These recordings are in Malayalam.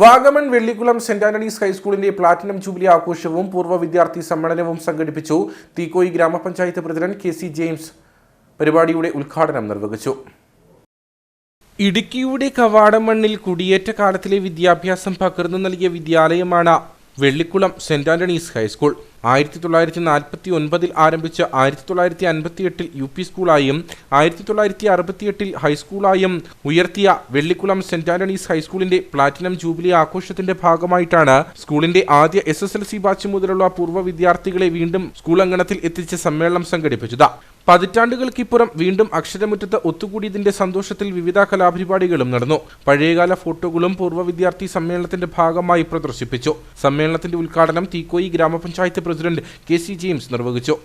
വാഗമൺ വെള്ളിക്കുളം സെന്റ് ആന്റണീസ് ഹൈസ്കൂളിന്റെ പ്ലാറ്റിനം ജൂബിലി ആഘോഷവും പൂർവ വിദ്യാർത്ഥി സമ്മേളനവും സംഘടിപ്പിച്ചു. തീക്കോയി ഗ്രാമപഞ്ചായത്ത് പ്രസിഡന്റ് കെ സി ജെയിംസ് പരിപാടിയുടെ ഉദ്ഘാടനം നിർവഹിച്ചു. ഇടുക്കിയുടെ കവാടമണ്ണിൽ കുടിയേറ്റ കാലത്തിലെ വിദ്യാഭ്യാസം പകർന്നു നൽകിയ വിദ്യാലയമാണ് Vellikulam Saint Antony's high school. ആയിരത്തി തൊള്ളായിരത്തി നാൽപ്പത്തി ഒൻപതിൽ ആരംഭിച്ച ആയിരത്തി തൊള്ളായിരത്തി അൻപത്തി എട്ടിൽ യു പി സ്കൂളായും ആയിരത്തി തൊള്ളായിരത്തി അറുപത്തിയെട്ടിൽ ഹൈസ്കൂളായും ഉയർത്തിയ വെള്ളിക്കുളം സെന്റ് ആന്റണീസ് ഹൈസ്കൂളിന്റെ പ്ലാറ്റിനം ജൂബിലി ആഘോഷത്തിന്റെ ഭാഗമായിട്ടാണ് സ്കൂളിന്റെ ആദ്യ S S L C batch മുതലുള്ള പൂർവ വിദ്യാർത്ഥികളെ വീണ്ടും സ്കൂൾ അങ്കണത്തിൽ എത്തിച്ച് സമ്മേളനം സംഘടിപ്പിച്ചത്. പതിറ്റാണ്ടുകൾക്കിപ്പുറം വീണ്ടും അക്ഷരമുറ്റത്ത് ഒത്തുകൂടിയതിന്റെ സന്തോഷത്തിൽ വിവിധ കലാപരിപാടികളും നടന്നു. പഴയകാല ഫോട്ടോകളും പൂർവ വിദ്യാർത്ഥി സമ്മേളനത്തിന്റെ ഭാഗമായി പ്രദർശിപ്പിച്ചു. സമ്മേളനത്തിന്റെ ഉദ്ഘാടനം തീക്കോയി ഗ്രാമപഞ്ചായത്ത് പ്രസിഡന്റ് കെ സി ജെയിംസ് നിർവഹിച്ചു.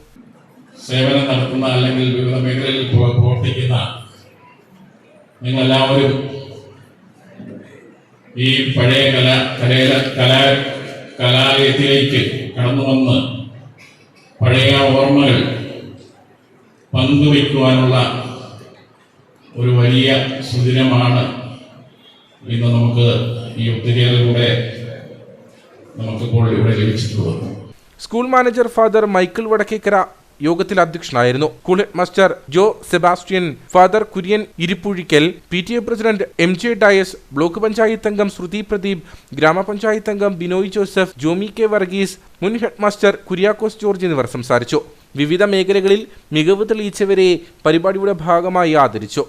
സേവനം നടത്തുന്ന അല്ലെങ്കിൽ വിവിധ മേഖലയിൽ പ്രവ- പ്രവർത്തിക്കുന്ന നിങ്ങളെല്ലാവരും ഈ പഴയ കലാ കലാലയത്തിലേക്ക് കടന്നു വന്ന് പഴയ ഓർമ്മകൾ പങ്കുവയ്ക്കുവാനുള്ള ഒരു വലിയ സുദിനമാണ് ഇന്ന് നമുക്ക് ഈ ഒത്തുചേരലിലൂടെ നമുക്കിപ്പോൾ ഇവിടെ ലഭിച്ചിട്ടുള്ളത്. School manager father Michael Vadakkekara യോഗത്തിൽ അധ്യക്ഷനായിരുന്നു. School head master Jo Sebastian father Kurian Irippuzhikkal P T A president M J Dias block panchayat അംഗം ശ്രുതി പ്രദീപ് ഗ്രാമപഞ്ചായത്ത് അംഗം ബിനോയ് ജോസഫ് ജോമി കെ വർഗീസ് മുൻ ഹെഡ് മാസ്റ്റർ കുര്യാക്കോസ് ജോർജ് എന്നിവർ സംസാരിച്ചു. വിവിധ മേഖലകളിൽ മികവ് തെളിയിച്ചവരെ പരിപാടിയുടെ ഭാഗമായി ആദരിച്ചു